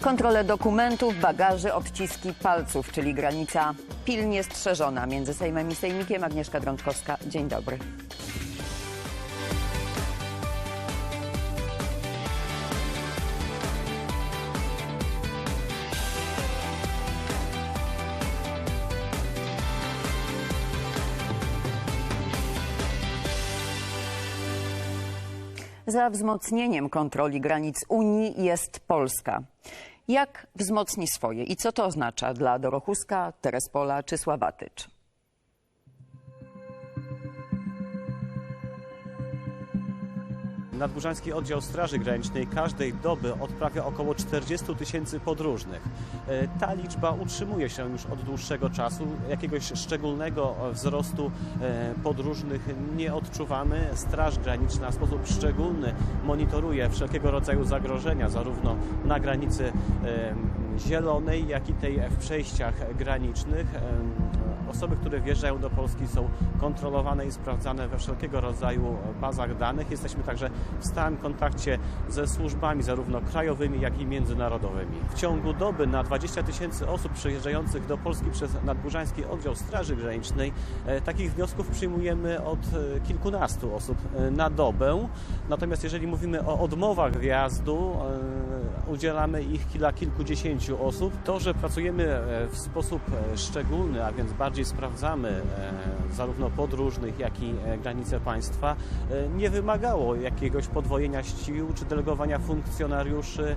Kontrole dokumentów, bagaży, odciski palców, czyli granica pilnie strzeżona między Sejmem i Sejmikiem. Agnieszka Drączkowska, dzień dobry. Za wzmocnieniem kontroli granic Unii jest Polska. Jak wzmocni swoje i co to oznacza dla Dorochuska, Terespola czy Sławatycz? Nadgórzański Oddział Straży Granicznej każdej doby odprawia około 40 tysięcy podróżnych. E, Ta liczba utrzymuje się już od dłuższego czasu. Jakiegoś szczególnego wzrostu e, podróżnych nie odczuwamy. Straż Graniczna w sposób szczególny monitoruje wszelkiego rodzaju zagrożenia, zarówno na granicy e, zielonej, jak i tej w przejściach granicznych. Osoby, które wjeżdżają do Polski są kontrolowane i sprawdzane we wszelkiego rodzaju bazach danych. Jesteśmy także w stałym kontakcie ze służbami zarówno krajowymi, jak i międzynarodowymi. W ciągu doby na 20 tysięcy osób przyjeżdżających do Polski przez Nadgórzański Oddział Straży Granicznej e, takich wniosków przyjmujemy od e, kilkunastu osób e, na dobę. Natomiast jeżeli mówimy o odmowach wjazdu, udzielamy ich kilka, kilkudziesięciu osób. To, że pracujemy w sposób szczególny, a więc bardziej sprawdzamy e, zarówno podróżnych, jak i e, granice państwa, e, nie wymagało jakiegoś podwojenia sił czy delegowania funkcjonariuszy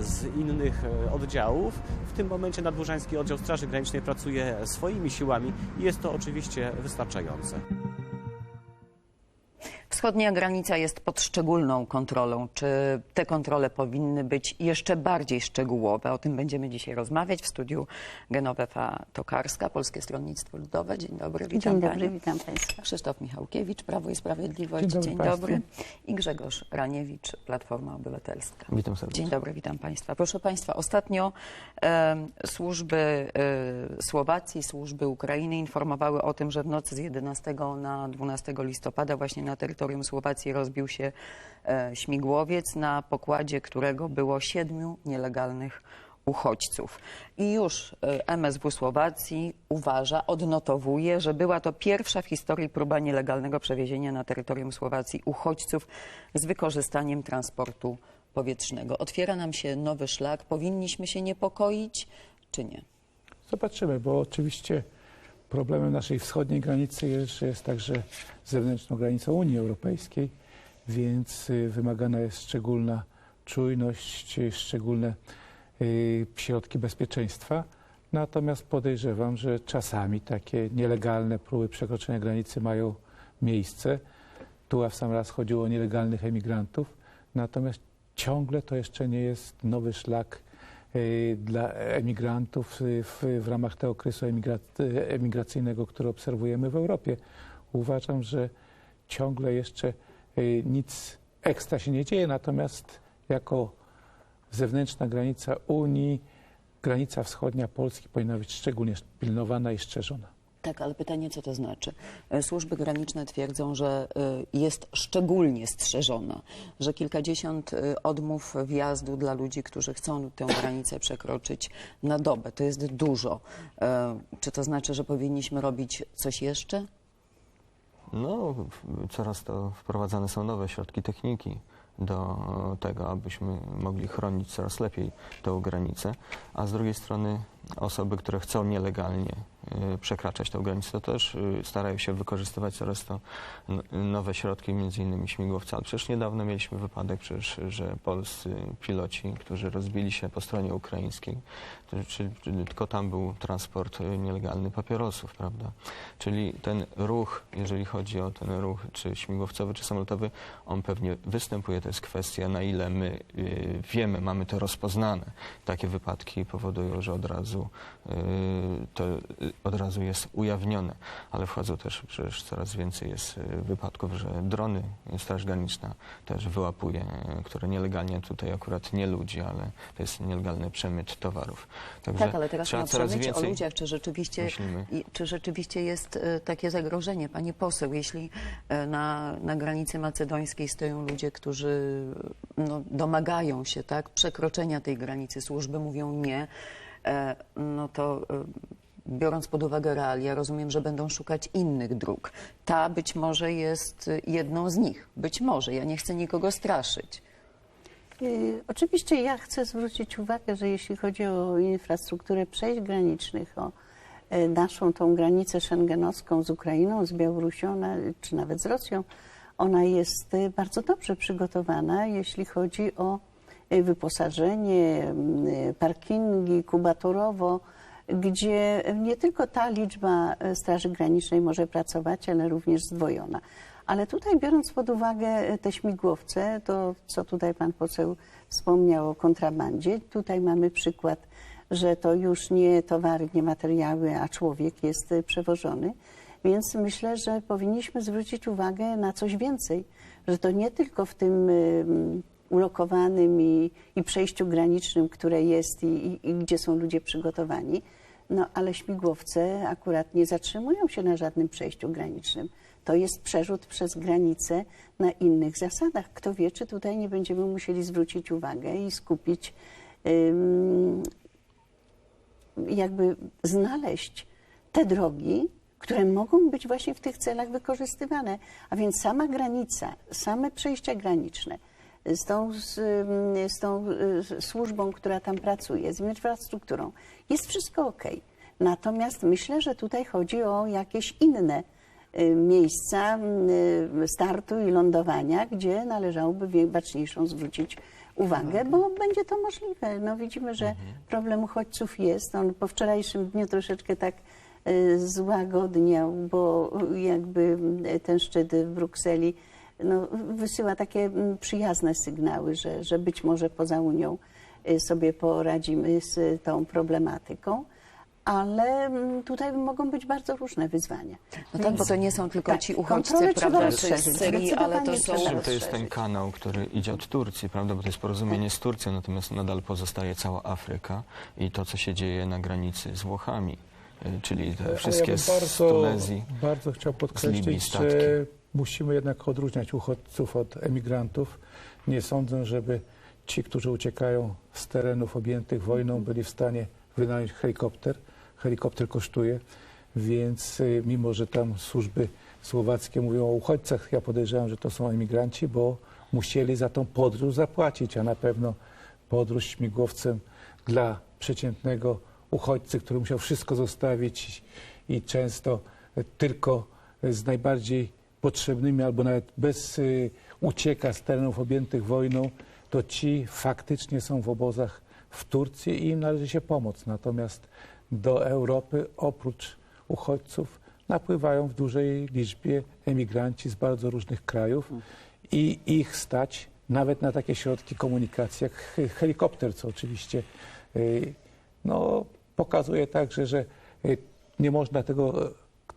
z innych oddziałów. W tym momencie Nadburzański Oddział Straży Granicznej pracuje swoimi siłami i jest to oczywiście wystarczające. Wschodnia granica jest pod szczególną kontrolą. Czy te kontrole powinny być jeszcze bardziej szczegółowe? O tym będziemy dzisiaj rozmawiać w studiu Genowefa Tokarska, Polskie Stronnictwo Ludowe. Dzień dobry, witam Dzień dobry, panią. witam Państwa. Krzysztof Michałkiewicz, Prawo i Sprawiedliwość. Dzień dobry państwu. dobry. I Grzegorz Raniewicz, Platforma Obywatelska. Witam serdecznie. Dzień dobry, witam Państwa. Proszę Państwa, ostatnio e, służby e, Słowacji, służby Ukrainy informowały o tym, że w nocy z 11 na 12 listopada właśnie na terytorium Słowacji rozbił się e, śmigłowiec, na pokładzie którego było siedmiu nielegalnych uchodźców. I już e, MSW Słowacji uważa, odnotowuje, że była to pierwsza w historii próba nielegalnego przewiezienia na terytorium Słowacji uchodźców z wykorzystaniem transportu powietrznego. Otwiera nam się nowy szlak. Powinniśmy się niepokoić, czy nie? Zobaczymy, bo oczywiście problemem naszej wschodniej granicy jest, że jest także zewnętrzną granicą Unii Europejskiej, więc y, wymagana jest szczególna czujność, y, szczególne y, środki bezpieczeństwa. Natomiast podejrzewam, że czasami takie nielegalne próby przekroczenia granicy mają miejsce. Tu a w sam raz chodziło o nielegalnych emigrantów. Natomiast ciągle to jeszcze nie jest nowy szlak dla emigrantów w, ramach tego okresu emigra, emigracyjnego, który obserwujemy w Europie. Uważam, że ciągle jeszcze y, nic ekstra się nie dzieje, natomiast jako zewnętrzna granica Unii, granica wschodnia Polski powinna być szczególnie pilnowana i strzeżona. Tak, ale pytanie, co to znaczy? E, Służby graniczne twierdzą, że e, jest szczególnie strzeżona, że kilkadziesiąt e, odmów wjazdu dla ludzi, którzy chcą tę granicę przekroczyć na dobę. To jest dużo. E, Czy to znaczy, że powinniśmy robić coś jeszcze? No, coraz to wprowadzane są nowe środki techniki do tego, abyśmy mogli chronić coraz lepiej tę granicę, a z drugiej strony osoby, które chcą nielegalnie y, przekraczać tę granicę, to też y, starają się wykorzystywać coraz to nowe środki, między innymi śmigłowce. Ale przecież niedawno mieliśmy wypadek, przecież, że polscy piloci, którzy rozbili się po stronie ukraińskiej, to- czy, tylko tam był transport y, nielegalny papierosów, prawda? Czyli ten ruch, jeżeli chodzi o ten ruch, czy śmigłowcowy, czy samolotowy, on pewnie występuje. To jest kwestia, na ile my wiemy, mamy to rozpoznane. Takie wypadki powodują, że od razu razu y, to od razu jest ujawnione, ale wchodzą też przecież coraz więcej jest y, wypadków, że drony Straż Graniczna też wyłapuje, y, które nielegalnie tutaj akurat nie ludzi, ale to jest nielegalny przemyt towarów. Także Tak, ale teraz trzeba coraz przemycie o więcej ludziach, czy rzeczywiście, myślimy. czy rzeczywiście jest takie zagrożenie, pani poseł, jeśli na, na granicy macedońskiej stoją ludzie, którzy no, domagają się tak, przekroczenia tej granicy, służby mówią nie, no to e, biorąc pod uwagę realia, rozumiem, że będą szukać innych dróg. Ta być może jest e, jedną z nich. Być może, ja nie chcę nikogo straszyć. Y, Oczywiście ja chcę zwrócić uwagę, że jeśli chodzi o infrastrukturę przejść granicznych, o e, naszą tą granicę szengenowską z Ukrainą, z Białorusią, czy nawet z Rosją, ona jest e, bardzo dobrze przygotowana, jeśli chodzi o e, wyposażenie, m, e, parkingi, kubatorowo, gdzie nie tylko ta liczba e, Straży Granicznej może pracować, ale również zdwojona. Ale tutaj biorąc pod uwagę te śmigłowce, to co tutaj pan poseł wspomniał o kontrabandzie, tutaj mamy przykład, że to już nie towary, nie materiały, a człowiek jest przewożony. Więc myślę, że powinniśmy zwrócić uwagę na coś więcej, że to nie tylko w tym ym, ulokowanym i, i przejściu granicznym, które jest i, i, i gdzie są ludzie przygotowani, no ale śmigłowce akurat nie zatrzymują się na żadnym przejściu granicznym. To jest przerzut przez granicę na innych zasadach. Kto wie, czy tutaj nie będziemy musieli zwrócić uwagę i skupić, jakby znaleźć te drogi, które mogą być właśnie w tych celach wykorzystywane. A więc sama granica, same przejścia graniczne z tą, z, ym, z tą y, służbą, która tam pracuje, z infrastrukturą, jest wszystko ok. Natomiast myślę, że tutaj chodzi o jakieś inne y, miejsca y, startu i lądowania, gdzie należałoby baczniejszą zwrócić uwagę, bo będzie to możliwe. No widzimy, że problem uchodźców jest. On po wczorajszym dniu troszeczkę tak złagodniał, bo jakby y, ten szczyt w Brukseli no, wysyła takie mm, przyjazne sygnały, że, że być może poza Unią y, sobie poradzimy z tą problematyką. Ale mm, tutaj mogą być bardzo różne wyzwania. No tak, bo to nie są tylko Tak, ci uchodźcy, prawda, czy z. Syrii, ale to są... to jest ten kanał, który idzie od Turcji, prawda? Bo to jest porozumienie Tak. z Turcją, natomiast nadal pozostaje cała Afryka i to, co się dzieje na granicy z Włochami, y, czyli te wszystkie ja z bardzo, Tunezji. Bardzo chciał Libii podkreślić, statki. że musimy jednak odróżniać uchodźców od emigrantów. Nie sądzę, żeby ci, którzy uciekają z terenów objętych wojną, byli w stanie wynająć helikopter. Helikopter kosztuje, więc y, mimo, że tam służby słowackie mówią o uchodźcach, ja podejrzewam, że to są emigranci, bo musieli za tą podróż zapłacić, a na pewno podróż śmigłowcem dla przeciętnego uchodźcy, który musiał wszystko zostawić i często tylko z najbardziej potrzebnymi albo nawet bez y, ucieka z terenów objętych wojną, to ci faktycznie są w obozach w Turcji i im należy się pomóc. Natomiast do Europy oprócz uchodźców napływają w dużej liczbie emigranci z bardzo różnych krajów i ich stać nawet na takie środki komunikacji jak he- helikopter, co oczywiście y, no, pokazuje także, że y, nie można tego,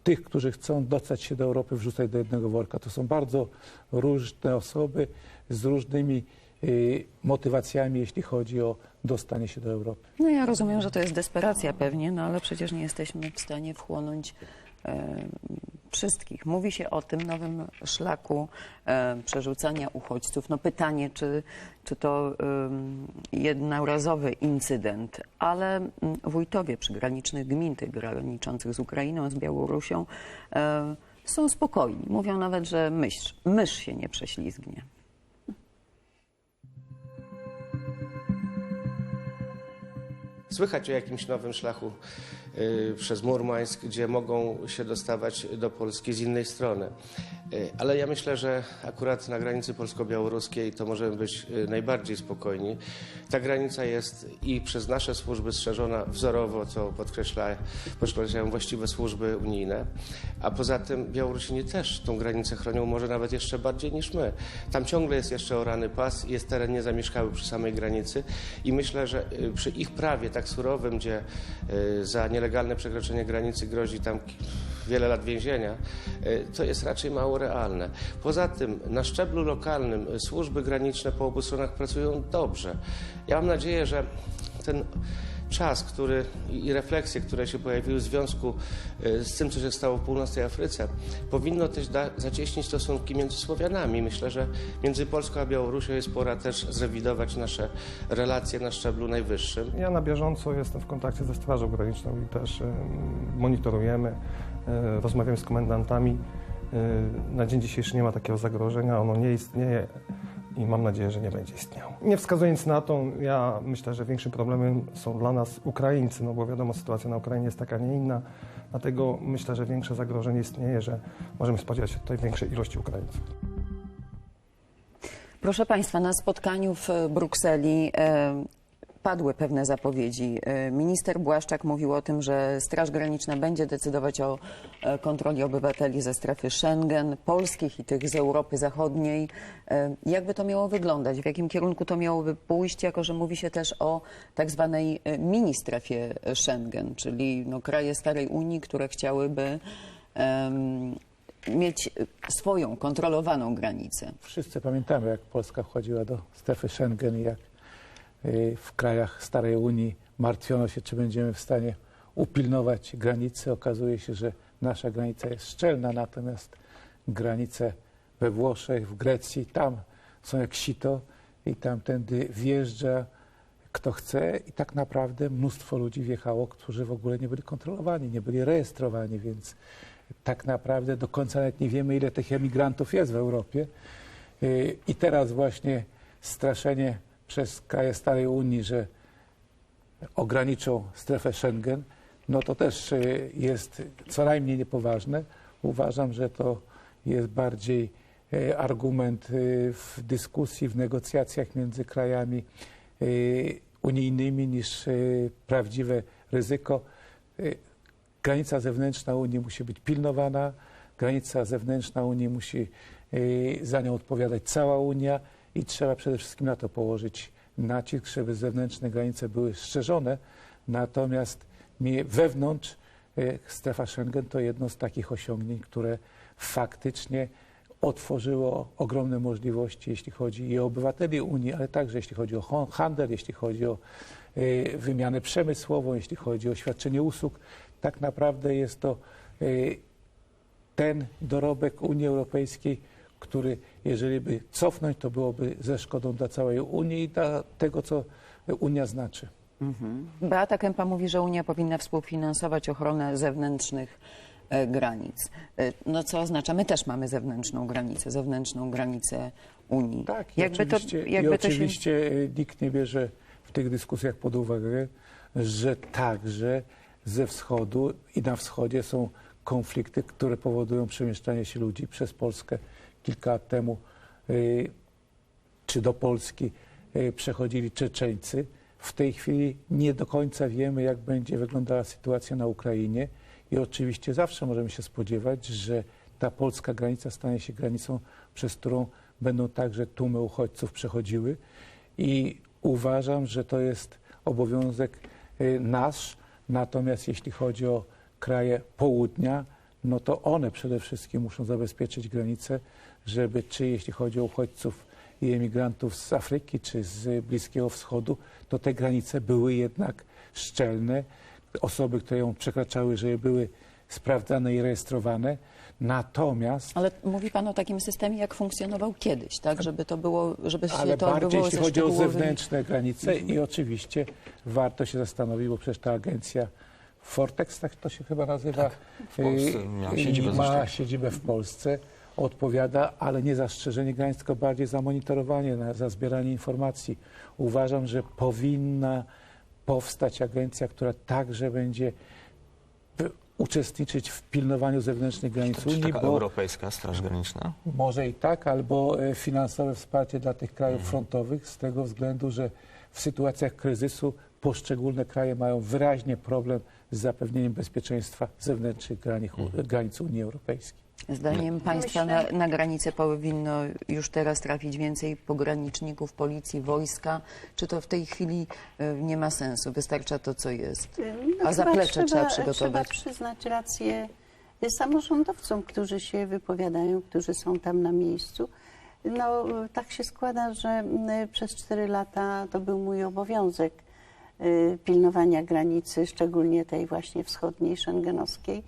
tych, którzy chcą dostać się do Europy, wrzucać do jednego worka. To są bardzo różne osoby z różnymi y, motywacjami, jeśli chodzi o dostanie się do Europy. No ja rozumiem, że to jest desperacja pewnie, no ale przecież nie jesteśmy w stanie wchłonąć e, wszystkich. Mówi się o tym nowym szlaku e, przerzucania uchodźców. No pytanie, czy, czy to em, jednorazowy incydent, ale wójtowie przygranicznych gmin, tych graniczących z Ukrainą, z Białorusią, e, są spokojni. Mówią nawet, że mysz, mysz się nie prześlizgnie. Słychać o jakimś nowym szlaku przez Murmańsk, gdzie mogą się dostawać do Polski z innej strony. Y, Ale ja myślę, że akurat na granicy polsko-białoruskiej to możemy być y, najbardziej spokojni. Ta granica jest i przez nasze służby strzeżona wzorowo, co podkreśla, podkreślają właściwe służby unijne, a poza tym Białorusini też tą granicę chronią może nawet jeszcze bardziej niż my. Tam ciągle jest jeszcze orany pas, jest teren niezamieszkały przy samej granicy i myślę, że y, przy ich prawie tak surowym, gdzie y, za nielegalne przekroczenie granicy grozi tam wiele lat więzienia, y, to jest raczej mało realne. Poza tym na szczeblu lokalnym y, służby graniczne po obu stronach pracują dobrze. Ja mam nadzieję, że ten czas, który i refleksje, które się pojawiły w związku y, z tym, co się stało w północnej Afryce, powinno też da, zacieśnić stosunki między Słowianami. Myślę, że między Polską a Białorusią jest pora też zrewidować nasze relacje na szczeblu najwyższym. Ja na bieżąco jestem w kontakcie ze Strażą Graniczną i też em, monitorujemy, e, rozmawiamy z komendantami. E, Na dzień dzisiejszy nie ma takiego zagrożenia, ono nie istnieje i mam nadzieję, że nie będzie istniało. Nie wskazując na to, ja myślę, że większym problemem są dla nas Ukraińcy, no bo wiadomo, sytuacja na Ukrainie jest taka, nie inna. Dlatego myślę, że większe zagrożenie istnieje, że możemy spodziewać się tutaj większej ilości Ukraińców. Proszę Państwa, na spotkaniu w Brukseli padły pewne zapowiedzi. E, Minister Błaszczak mówił o tym, że Straż Graniczna będzie decydować o e, kontroli obywateli ze strefy Schengen, polskich i tych z Europy Zachodniej. E, Jakby to miało wyglądać? W jakim kierunku to miałoby pójść? Jako, że mówi się też o tak zwanej e, mini-strefie Schengen, czyli no, kraje starej Unii, które chciałyby em, mieć swoją kontrolowaną granicę. Wszyscy pamiętamy, jak Polska wchodziła do strefy Schengen i jak y, w krajach starej Unii martwiono się, czy będziemy w stanie upilnować granicy. Okazuje się, że nasza granica jest szczelna, natomiast granice we Włoszech, w Grecji, tam są jak sito i tamtędy wjeżdża kto chce i tak naprawdę mnóstwo ludzi wjechało, którzy w ogóle nie byli kontrolowani, nie byli rejestrowani, więc tak naprawdę do końca nawet nie wiemy, ile tych emigrantów jest w Europie. Yy, I teraz właśnie straszenie przez kraje Starej Unii, że ograniczą strefę Schengen, no to też yy, jest co najmniej niepoważne. Uważam, że to jest bardziej yy, argument yy, w dyskusji, w negocjacjach między krajami unijnymi niż prawdziwe ryzyko. Granica zewnętrzna Unii musi być pilnowana, granica zewnętrzna Unii musi za nią odpowiadać cała Unia i trzeba przede wszystkim na to położyć nacisk, żeby zewnętrzne granice były strzeżone. Natomiast mi- wewnątrz yy, strefa Schengen to jedno z takich osiągnięć, które faktycznie otworzyło ogromne możliwości, jeśli chodzi i o obywateli Unii, ale także jeśli chodzi o handel, jeśli chodzi o y, wymianę przemysłową, jeśli chodzi o świadczenie usług. Tak naprawdę jest to y, ten dorobek Unii Europejskiej, który jeżeli by cofnąć, to byłoby ze szkodą dla całej Unii i dla tego, co Unia znaczy. Beata Kępa mówi, że Unia powinna współfinansować ochronę zewnętrznych e, granic. E, No co oznacza, my też mamy zewnętrzną granicę, zewnętrzną granicę Unii. Tak, i jakby to, oczywiście, jakby i to się... oczywiście y, nikt nie bierze w tych dyskusjach pod uwagę, że także ze wschodu i na wschodzie są konflikty, które powodują przemieszczanie się ludzi przez Polskę. Kilka lat temu y, czy do Polski y, przechodzili Czeczeńcy. W tej chwili nie do końca wiemy, jak będzie wyglądała sytuacja na Ukrainie i oczywiście zawsze możemy się spodziewać, że ta polska granica stanie się granicą, przez którą będą także tłumy uchodźców przechodziły i uważam, że to jest obowiązek y, nasz, natomiast jeśli chodzi o kraje południa, no to one przede wszystkim muszą zabezpieczyć granice, żeby czy jeśli chodzi o uchodźców i emigrantów z Afryki czy z Bliskiego Wschodu, to te granice były jednak szczelne. Osoby, które ją przekraczały, żeby były sprawdzane i rejestrowane. Natomiast Ale mówi Pan o takim systemie, jak funkcjonował kiedyś, tak? Żeby to było, żeby się ale to bardziej jeśli chodzi o zewnętrzne granice i oczywiście warto się zastanowić, bo przecież ta agencja Fortex, tak to się chyba nazywa, w Polsce y, i siedzibę ma zresztą. siedzibę w Polsce, odpowiada, ale nie za strzeżenie granic, tylko bardziej za monitorowanie, na, za zbieranie informacji. Uważam, że powinna powstać agencja, która także będzie uczestniczyć w pilnowaniu zewnętrznych granic Czy Unii, taka bo Europejska Straż Graniczna? może i tak, albo e, finansowe wsparcie dla tych krajów Mhm. frontowych z tego względu, że w sytuacjach kryzysu poszczególne kraje mają wyraźnie problem z zapewnieniem bezpieczeństwa zewnętrznych granic, Mhm. granic Unii Europejskiej. Zdaniem państwa na, na granicę powinno już teraz trafić więcej pograniczników, policji, wojska. Czy to w tej chwili e, nie ma sensu? Wystarcza to, co jest. No, A zaplecze trzeba Trzeba przygotować. przyznać rację samorządowcom, którzy się wypowiadają, którzy są tam na miejscu. No, tak się składa, że mm, przez cztery lata to był mój obowiązek y, pilnowania granicy, szczególnie tej właśnie wschodniej, szengenowskiej.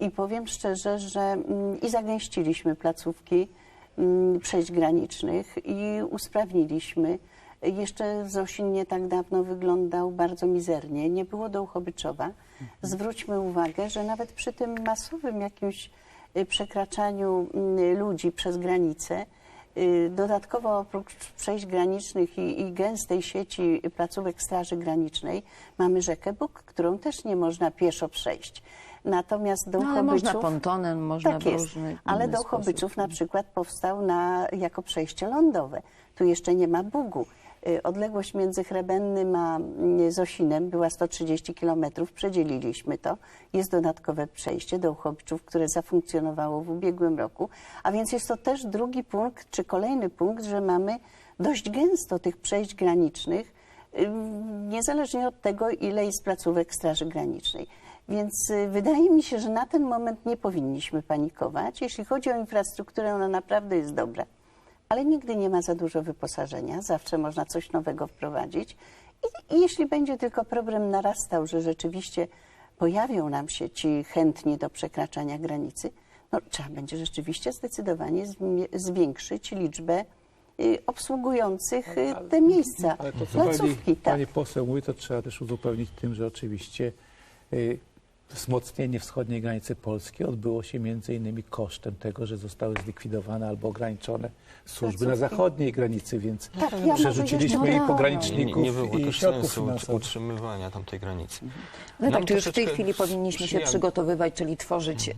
I powiem szczerze, że mm, i zagęściliśmy placówki mm, przejść granicznych i usprawniliśmy. Jeszcze Zosin nie tak dawno wyglądał bardzo mizernie, nie było do Uchobyczowa. Zwróćmy uwagę, że nawet przy tym masowym jakimś y, przekraczaniu mm, ludzi przez granicę, y, dodatkowo oprócz przejść granicznych i, i gęstej sieci placówek Straży Granicznej mamy rzekę Bóg, którą też nie można pieszo przejść. Natomiast do No, ale można pontonem, można tak jest, różny ale do sposób. Chobyczów na przykład powstał na, jako przejście lądowe. Tu jeszcze nie ma Bugu. Y, Odległość między Chrebennym a mm, Zosinem była 130 kilometrów, przedzieliliśmy to. Jest dodatkowe przejście do Uchobiczów, które zafunkcjonowało w ubiegłym roku. A więc jest to też drugi punkt, czy kolejny punkt, że mamy dość gęsto tych przejść granicznych, y, niezależnie od tego, ile jest placówek Straży Granicznej. Więc y, wydaje mi się, że na ten moment nie powinniśmy panikować. Jeśli chodzi o infrastrukturę, ona naprawdę jest dobra, ale nigdy nie ma za dużo wyposażenia, zawsze można coś nowego wprowadzić. I, I jeśli będzie tylko problem narastał, że rzeczywiście pojawią nam się ci chętni do przekraczania granicy, no, trzeba będzie rzeczywiście zdecydowanie zwiększyć liczbę y, obsługujących y, te miejsca, Ale to, co pani, placówki. Tak. pani poseł mówi, to trzeba też uzupełnić tym, że oczywiście y, wzmocnienie wschodniej granicy Polski odbyło się między innymi kosztem tego, że zostały zlikwidowane albo ograniczone służby na zachodniej granicy, więc Tak, ja może przerzuciliśmy jeszcze- i no, Nie, pograniczników nie było i też środków sensu finansowych. utrzymywania tamtej granicy. No Nam tak, czy już w tej troszeczkę chwili powinniśmy się przyjemnie. przygotowywać, czyli tworzyć, e,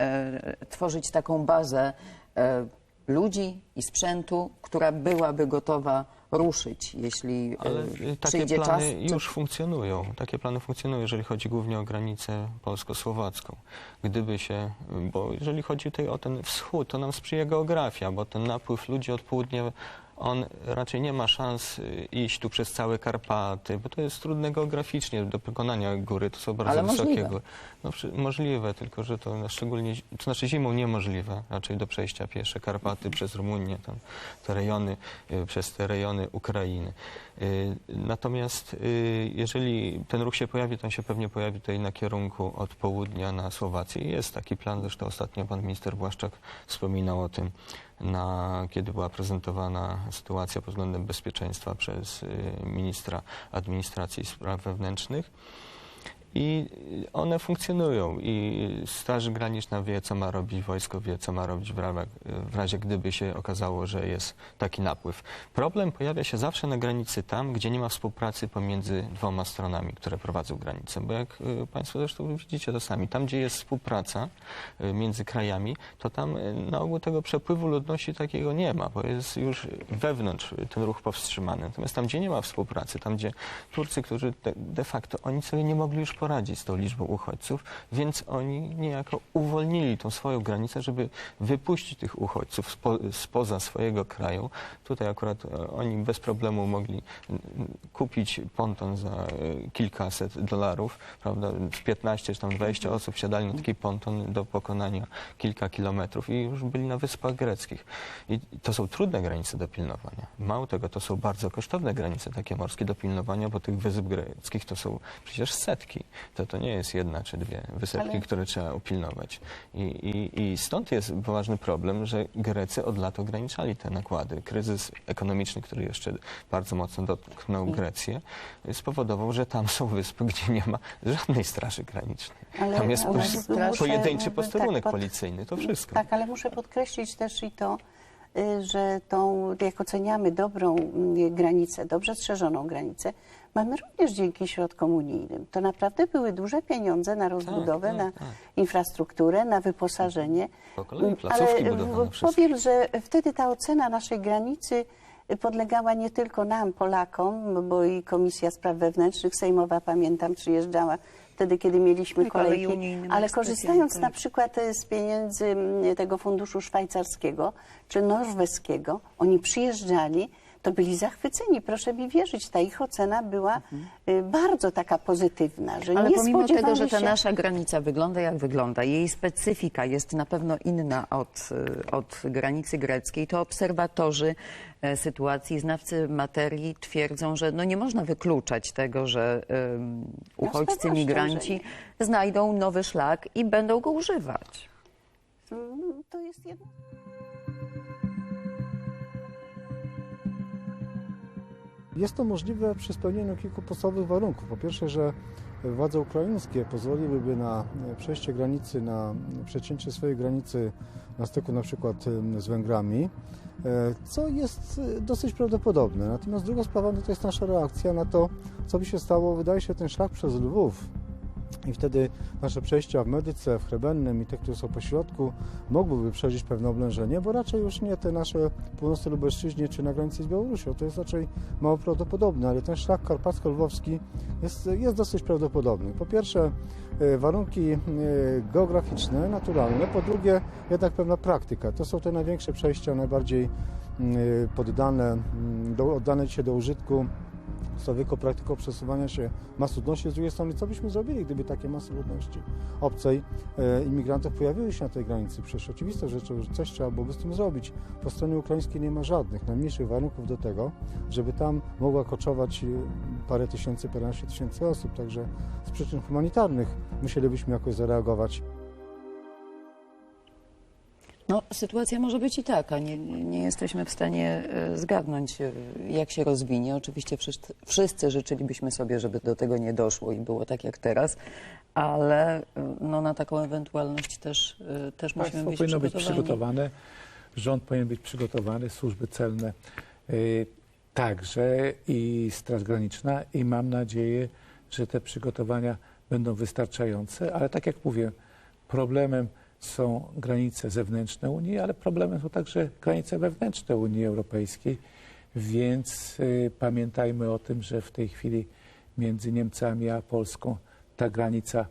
e, tworzyć taką bazę e, ludzi i sprzętu, która byłaby gotowa ruszyć, jeśli e, Ale y, takie przyjdzie czas. plany Co- już funkcjonują. Takie plany funkcjonują, jeżeli chodzi głównie o granicę polsko-słowacką. Gdyby się, bo jeżeli chodzi tutaj o ten wschód, to nam sprzyja geografia, bo ten napływ ludzi od południa, on raczej nie ma szans y, iść tu przez całe Karpaty, bo to jest trudne geograficznie do pokonania góry, to są bardzo Ale wysokie możliwe. góry. No, przy- możliwe, tylko że to na szczególnie, to znaczy zimą niemożliwe, raczej do przejścia piesze Karpaty przez Rumunię, tam te rejony, y, przez te rejony Ukrainy. Y, Natomiast y, jeżeli ten ruch się pojawi, to on się pewnie pojawi tutaj na kierunku od południa na Słowację. Jest taki plan, zresztą ostatnio pan minister Błaszczak wspominał o tym, na, kiedy była prezentowana sytuacja pod względem bezpieczeństwa przez y, ministra administracji i spraw wewnętrznych. I one funkcjonują i Straż Graniczna wie, co ma robić, wojsko wie, co ma robić w, ramach, w razie, gdyby się okazało, że jest taki napływ. Problem pojawia się zawsze na granicy tam, gdzie nie ma współpracy pomiędzy dwoma stronami, które prowadzą granicę. Bo jak y, Państwo zresztą widzicie to sami, tam, gdzie jest współpraca y, między krajami, to tam y, na ogół tego przepływu ludności takiego nie ma, bo jest już wewnątrz ten ruch powstrzymany. Natomiast tam, gdzie nie ma współpracy, tam, gdzie Turcy, którzy de facto, oni sobie nie mogli już poradzić z tą liczbą uchodźców, więc oni niejako uwolnili tą swoją granicę, żeby wypuścić tych uchodźców spo, spoza swojego kraju. Tutaj akurat e, oni bez problemu mogli kupić ponton za e, kilkaset dolarów, prawda, w 15 czy tam 20 osób siadali na taki ponton do pokonania kilka kilometrów i już byli na Wyspach Greckich. I to są trudne granice do pilnowania. Mało tego, to są bardzo kosztowne granice takie morskie do pilnowania, bo tych wysp greckich to są przecież setki. To, to nie jest jedna czy dwie wysepki, Ale- które trzeba upilnować. I, i, I stąd jest poważny problem, że Grecy od lat ograniczali te nakłady. Kryzys ekonomiczny, który jeszcze bardzo mocno dotknął Grecję, spowodował, że tam są wyspy, gdzie nie ma żadnej straży granicznej. Ale- tam jest ale po- muszę- pojedynczy tak, posterunek pod- policyjny, to wszystko. Tak, ale muszę podkreślić też i to, y, że tą, jak oceniamy dobrą mm, granicę, dobrze strzeżoną granicę, mamy również dzięki środkom unijnym. To naprawdę były duże pieniądze na rozbudowę, tak, na tak. infrastrukturę, na wyposażenie. Po kolei Ale placówki wszystkie. powiem, że wtedy ta ocena naszej granicy podlegała nie tylko nam, Polakom, bo i Komisja Spraw Wewnętrznych Sejmowa, pamiętam, przyjeżdżała wtedy, kiedy mieliśmy Tak, kolejki. unijnym Ale korzystając tak. na przykład e, z pieniędzy tego funduszu szwajcarskiego czy norweskiego, oni przyjeżdżali, to byli zachwyceni. Proszę mi wierzyć, ta ich ocena była e, bardzo taka pozytywna, że Ale nie pomimo tego, że ta się... nasza granica wygląda jak wygląda, jej specyfika jest na pewno inna od, y, od granicy greckiej, to obserwatorzy e, sytuacji, znawcy materii twierdzą, że no nie można wykluczać tego, że ym, uchodźcy, migranci znajdą nowy szlak i będą go używać. To jest jedno. Jest to możliwe przy spełnieniu kilku podstawowych warunków. Po pierwsze, że władze ukraińskie pozwoliłyby na przejście granicy, na przecięcie swojej granicy na styku na przykład z Węgrami, e, co jest e, dosyć prawdopodobne. Natomiast druga sprawa no to jest nasza reakcja na to, co by się stało. Wydaje się ten szlak przez Lwów i wtedy nasze przejścia w Medyce, w Chrebennym i te, które są po środku, mogłyby przeżyć pewne oblężenie, bo raczej już nie te nasze północne Lubelszczyźnie czy na granicy z Białorusią. To jest raczej mało prawdopodobne, ale ten szlak karpacko-lwowski jest, jest dosyć prawdopodobny. Po pierwsze e, warunki e, geograficzne, naturalne, po drugie jednak pewna praktyka. To są te największe przejścia, najbardziej mm, e, poddane, mm, do, oddane dzisiaj do użytku wielką praktyką przesuwania się mas ludności. Z drugiej strony, co byśmy zrobili, gdyby takie masy ludności obcej e, imigrantów pojawiły się na tej granicy? Przecież oczywiste rzeczy, że coś trzeba byłoby z tym zrobić. Po stronie ukraińskiej nie ma żadnych, najmniejszych warunków do tego, żeby tam mogła koczować e, parę tysięcy, paręnaście tysięcy osób. Także z przyczyn humanitarnych musielibyśmy jakoś zareagować. No, sytuacja może być i taka. Nie, nie jesteśmy w stanie e, zgadnąć, e, jak się rozwinie. Oczywiście wszyscy, wszyscy życzylibyśmy sobie, żeby do tego nie doszło i było tak jak teraz, ale e, no, na taką ewentualność też, też musimy być powinno być przygotowane, rząd powinien być przygotowany, służby celne także i Straż Graniczna i mam nadzieję, że te przygotowania będą wystarczające, ale tak jak mówię, problemem są granice zewnętrzne Unii, ale problemem są także granice wewnętrzne Unii Europejskiej, więc y, pamiętajmy o tym, że w tej chwili między Niemcami a Polską ta granica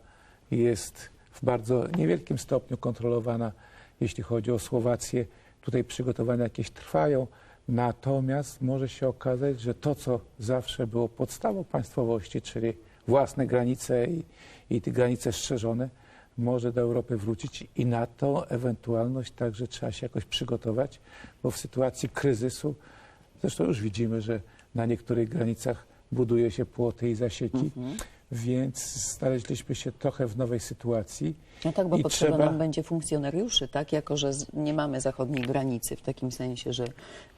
jest w bardzo niewielkim stopniu kontrolowana, jeśli chodzi o Słowację. Tutaj przygotowania jakieś trwają, natomiast może się okazać, że to, co zawsze było podstawą państwowości, czyli własne granice i, i te granice strzeżone, może do Europy wrócić i na to ewentualność także trzeba się jakoś przygotować, bo w sytuacji kryzysu, zresztą już widzimy, że na niektórych granicach buduje się płoty i zasieki, więc znaleźliśmy się trochę w nowej sytuacji. No tak, bo I potrzeba trzeba- nam będzie funkcjonariuszy, tak? Jako, że z- nie mamy zachodniej granicy w takim sensie, że,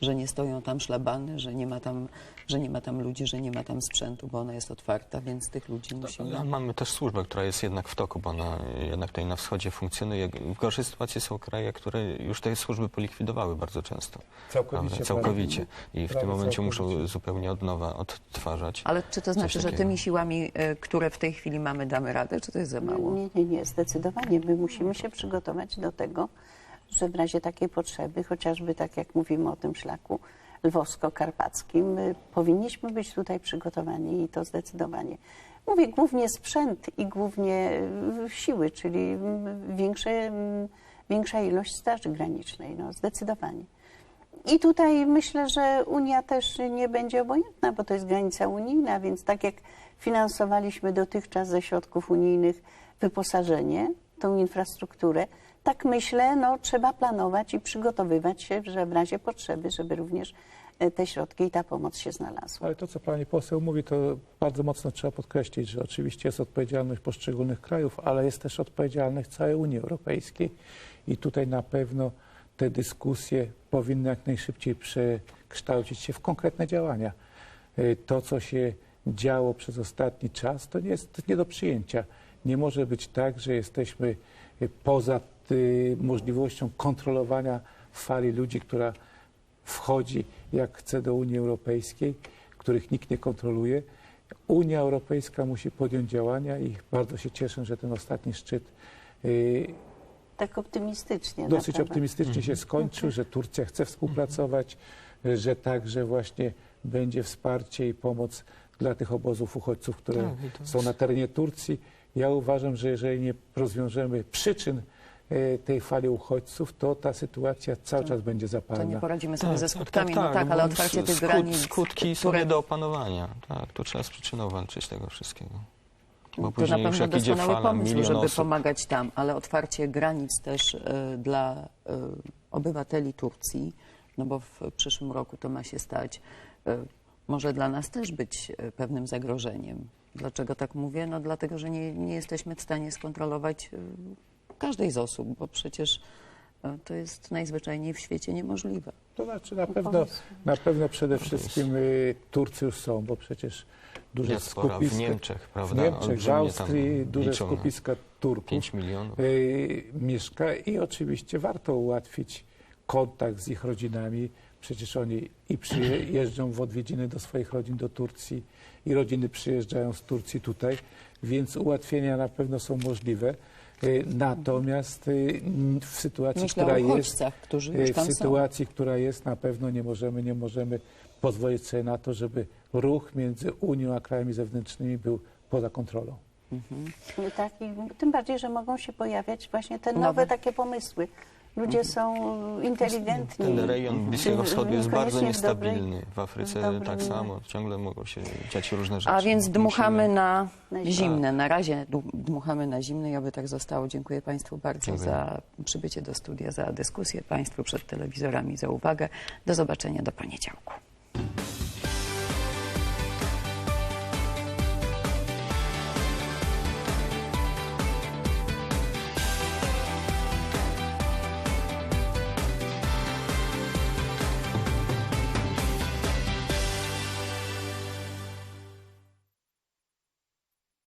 że nie stoją tam szlabany, że nie, ma tam, że nie ma tam ludzi, że nie ma tam sprzętu, bo ona jest otwarta, więc tych ludzi musimy... Ale mamy też służbę, która jest jednak w toku, bo ona jednak tutaj na wschodzie funkcjonuje. W gorszej sytuacji są kraje, które już te służby polikwidowały bardzo często. Całkowicie. Całkowicie. I w tym momencie muszą zupełnie od nowa odtwarzać. Ale czy to znaczy, że tymi siłami, y, które w tej chwili mamy, damy radę, czy to jest za mało? Nie, nie, nie, zdecydowanie. My musimy się przygotować do tego, że w razie takiej potrzeby, chociażby tak jak mówimy o tym szlaku lwowsko-karpackim, powinniśmy być tutaj przygotowani i to zdecydowanie. Mówię głównie sprzęt i głównie y, siły, czyli mm, większe, mm, większa ilość straży granicznej, no zdecydowanie. I tutaj myślę, że Unia też nie będzie obojętna, bo to jest granica unijna, więc tak jak finansowaliśmy dotychczas ze środków unijnych wyposażenie, tą infrastrukturę, tak myślę, no, trzeba planować i przygotowywać się, że w razie potrzeby, żeby również e, te środki i ta pomoc się znalazła. Ale to, co pani poseł mówi, to bardzo mocno trzeba podkreślić, że oczywiście jest odpowiedzialność poszczególnych krajów, ale jest też odpowiedzialność całej Unii Europejskiej i tutaj na pewno te dyskusje powinny jak najszybciej przekształcić się w konkretne działania. Y, To, co się działo przez ostatni czas, to nie jest nie do przyjęcia. Nie może być tak, że jesteśmy y, poza y, możliwością kontrolowania fali ludzi, która wchodzi jak chce do Unii Europejskiej, których nikt nie kontroluje. Unia Europejska musi podjąć działania i bardzo się cieszę, że ten ostatni szczyt y, Tak optymistycznie. dosyć naprawdę. optymistycznie się skończył, że Turcja chce współpracować, że także właśnie będzie wsparcie i pomoc dla tych obozów uchodźców, które Tak, to są na terenie Turcji. Ja uważam, że jeżeli nie rozwiążemy przyczyn e, tej fali uchodźców, to ta sytuacja cały czas będzie To nie zapalna. poradzimy sobie ze tak, skutkami, no tak, bo ale otwarcie tych skut- granic... Skutki są które- nie do opanowania. Tak, tu trzeba z przyczyną walczyć tego wszystkiego. Bo To na pewno doskonały fala, pomysł, żeby osób, pomagać tam, ale otwarcie granic też e, dla e, obywateli Turcji, no bo w przyszłym roku to ma się stać, e, może dla nas też być e, pewnym zagrożeniem. Dlaczego tak mówię? No dlatego, że nie, nie jesteśmy w stanie skontrolować e, każdej z osób, bo przecież e, to jest najzwyczajniej w świecie niemożliwe. To znaczy na pewno, na pewno przede wszystkim Turcy już są, bo przecież duże w skupiska Niemczech, w prawda? Niemczech, w olbrzymie tam Austrii duże skupiska Turków 5 milionów. mieszka i oczywiście warto ułatwić kontakt z ich rodzinami. Przecież oni i przyjeżdżą w odwiedziny do swoich rodzin do Turcji i rodziny przyjeżdżają z Turcji tutaj, więc ułatwienia na pewno są możliwe. Y, Natomiast y, w sytuacji, Myślę która o jest, uchodźcach, którzy już w tam są. sytuacji, która jest, na pewno nie możemy, nie możemy pozwolić sobie na to, żeby ruch między Unią a krajami zewnętrznymi był poza kontrolą. Tak, i tym bardziej, że mogą się pojawiać właśnie te nowe, Nowe. takie pomysły. Ludzie są inteligentni. Ten rejon Bliskiego Czy Wschodu jest bardzo w niestabilny. W Afryce tak samo. Ciągle mogą się dziać różne rzeczy. A więc dmuchamy Musimy- na zimne. Na razie dmuchamy na zimne i oby tak zostało. Dziękuję Państwu bardzo Dziękuję. za przybycie do studia, za dyskusję Państwu przed telewizorami, za uwagę. Do zobaczenia do poniedziałku.